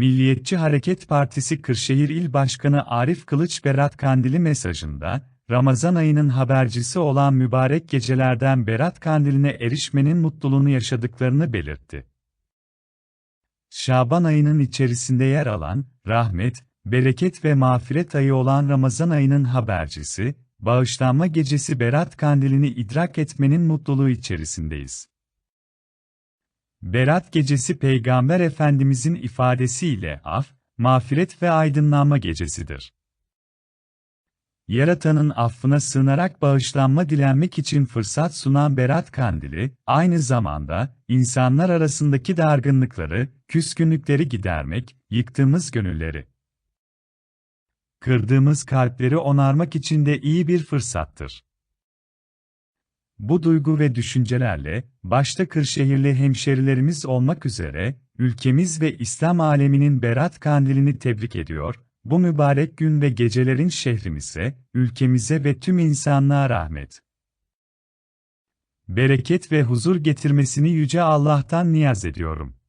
Milliyetçi Hareket Partisi Kırşehir İl Başkanı Arif Kılıç Berat Kandili mesajında, Ramazan ayının habercisi olan mübarek gecelerden Berat Kandili'ne erişmenin mutluluğunu yaşadıklarını belirtti. Şaban ayının içerisinde yer alan, rahmet, bereket ve mağfiret ayı olan Ramazan ayının habercisi, bağışlanma gecesi Berat Kandili'ni idrak etmenin mutluluğu içerisindeyiz. Berat gecesi Peygamber Efendimizin ifadesiyle af, mağfiret ve aydınlanma gecesidir. Yaratanın affına sığınarak bağışlanma dilenmek için fırsat sunan Berat Kandili, aynı zamanda, insanlar arasındaki dargınlıkları, küskünlükleri gidermek, yıktığımız gönülleri, kırdığımız kalpleri onarmak için de iyi bir fırsattır. Bu duygu ve düşüncelerle, başta Kırşehirli hemşerilerimiz olmak üzere, ülkemiz ve İslam aleminin Berat Kandilini tebrik ediyor, bu mübarek gün ve gecelerin şehrimize, ülkemize ve tüm insanlığa rahmet, bereket ve huzur getirmesini Yüce Allah'tan niyaz ediyorum.